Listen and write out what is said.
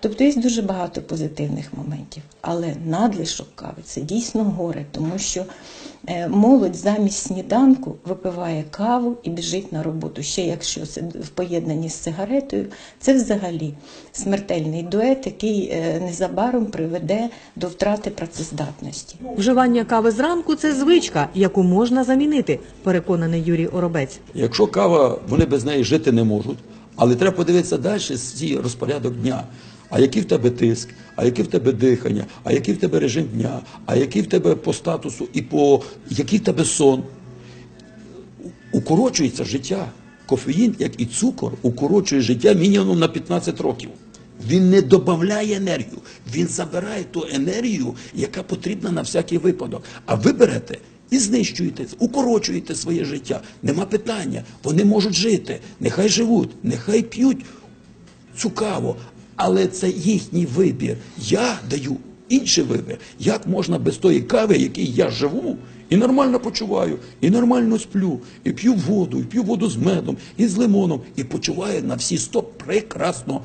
Тобто є дуже багато позитивних моментів. Але надлишок кави це дійсно горе, тому що е, молодь замість сніданку випиває каву і біжить на роботу. Ще якщо це в поєднанні з сигаретою, це взагалі смертельний дует, який е, незабаром приведе до втрати працездатності. Вживання кави зранку це звичка, яку можна замінити, переконаний Юрій Оробець. Якщо кава, вони без неї жити не можуть, але треба подивитися далі свій розпорядок дня. А який в тебе тиск, а який в тебе дихання, а який в тебе режим дня, а який в тебе по статусу і по який в тебе сон. Укорочується життя. Кофеїн, як і цукор, укорочує життя мінімум на 15 років. Він не додає енергію, він забирає ту енергію, яка потрібна на всякий випадок. А ви берете і знищуєте, укорочуєте своє життя. Нема питання. Вони можуть жити, нехай живуть, нехай п'ють цю каву, але це їхній вибір. Я даю інший вибір. Як можна без тої кави, якій я живу, і нормально почуваю, і нормально сплю, і п'ю воду, і п'ю воду з медом, і з лимоном, і почуваю на всі сто прекрасно.